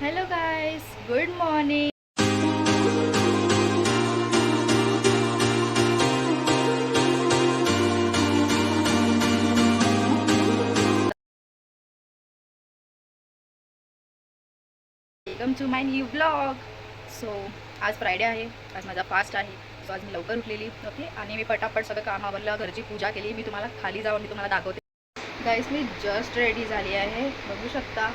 Hello guys good morning welcome to my new blog so आज Friday आहे. आज माझा फास्ट आहे. सो आज मी लवकर उठलेली. ओके आणि मी पटापट सगळं काम आवरलं घरची पूजा केली. मी तुम्हाला खाली जाऊन मी तुम्हाला दाखवते. गाईस मी जस्ट रेडी झाली आहे. बघू शकता.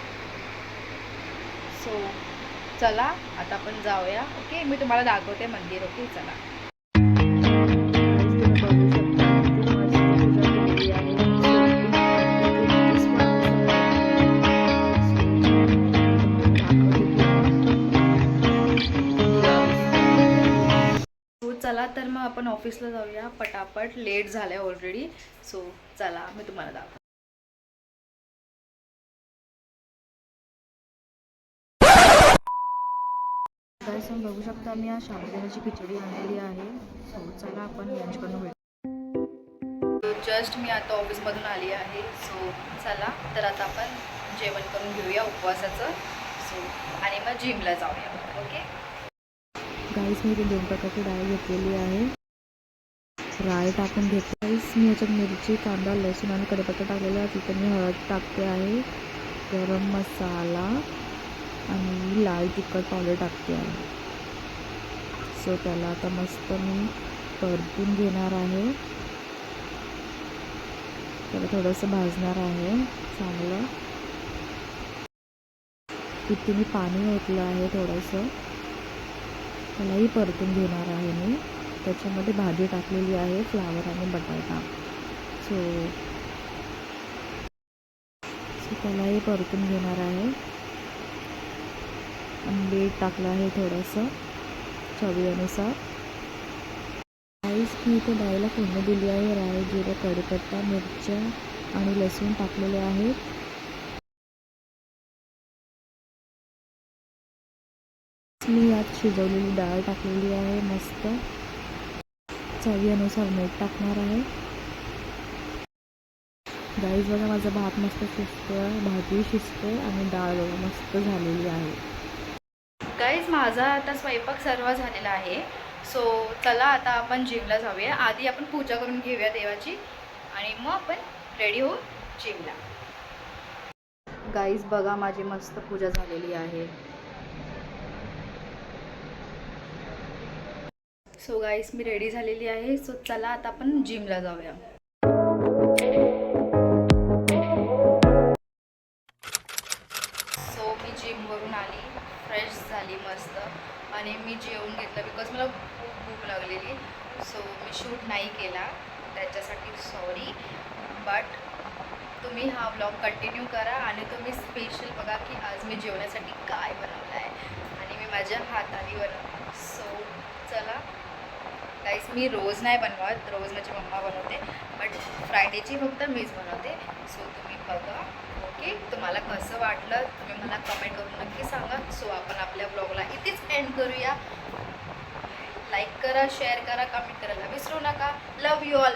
सो चला आता आपण जाऊया. ओके मी तुम्हाला दाखवते मंदिर. ओके चला. हो, चला तर मग आपण ऑफिसला जाऊया. पटापट. लेट झालं आहे ऑलरेडी सो चला मी तुम्हाला दाखव गाईस तुम्ही बघू शकता मी आज साबुदाण्याची खिचडी आणलेली आहे. सो चला आपण लंच करून भेटू जस्ट मी आता ऑफिसमधून आली आहे. सो चला तर आता आपण जेवण करून घेऊया उपवासाचं. सो आणि मग जिमला जाऊया. ओके गाईस मी इथे दोन प्रकारची डाळ घेतलेली आहे. राय टाकून घेते. गाईस मी याच्यात मिरची कांदा लसूण आणि कढीपत्ता टाकलेला आहे. तिथे मी हळद टाकते आहे. गरम मसाला. आणि लाल तिखट पावडर टाकते आहे. सो त्याला आता मस्त मी परतून घेणार आहे. त्याला थोडंसं भाजणार आहे चांगलं. तिथे मी पाणी ओतलं आहे थोडंसं. त्यालाही परतून घेणार आहे मी. त्याच्यामध्ये भाजी टाकलेली आहे फ्लावर आणि बटाटा. सो सो त्यालाही परतून घेणार आहे. मीठ टाकलं आहे थोडंसं चवीनुसार. राईस मी इथे डाळीला फोडणी दिली आहे. राई जिरं कडीपत्ता मिरच्या आणि लसूण टाकलेले आहेत मी यात शिजवलेली डाळ टाकलेली आहे. मस्त चवीनुसार मीठ टाकणार आहे. डाळीस बघा माझा भात मस्त शिजतो आहे भाजी शिजते आणि डाळ बघा मस्त झालेली आहे. गाईज माझा आता स्वयंपाक सर्व झालेला आहे. सो चला आता आपण जिमला जाऊया. आधी आपण पूजा करून घेऊया देवाची. आणि मग आपण रेडी होऊ जिमला गाईज बघा माझी मस्त पूजा झालेली आहे. सो गाईस मी रेडी झालेली आहे. सो चला आता आपण जिमला जाऊया. सो मी जिमवरून आली. फ्रेश झाली मस्त. आणि मी जेवून घेतलं बिकॉज मला खूप भूक लागलेली. सो मी शूट नाही केला. त्याच्यासाठी सॉरी बट तुम्ही हा ब्लॉग कंटिन्यू करा आणि तुम्ही स्पेशल बघा की आज मी जेवण्यासाठी काय बनवलं आहे आणि मी माझ्या हाताने बनवलं सो चला. गाईस मी रोज नाही बनवत. रोज माझी मम्मा बनवते. बट फ्रायडेची फक्त मीच बनवते. सो तुम्ही तुम्हाला कसं वाटलं तुम्ही मला कमेंट करून नक्की सांगा. सो आपण आपल्या ब्लॉगला इथेच एंड करूया. लाईक करा शेअर करा कमेंट करायला विसरू नका. लव यू ऑल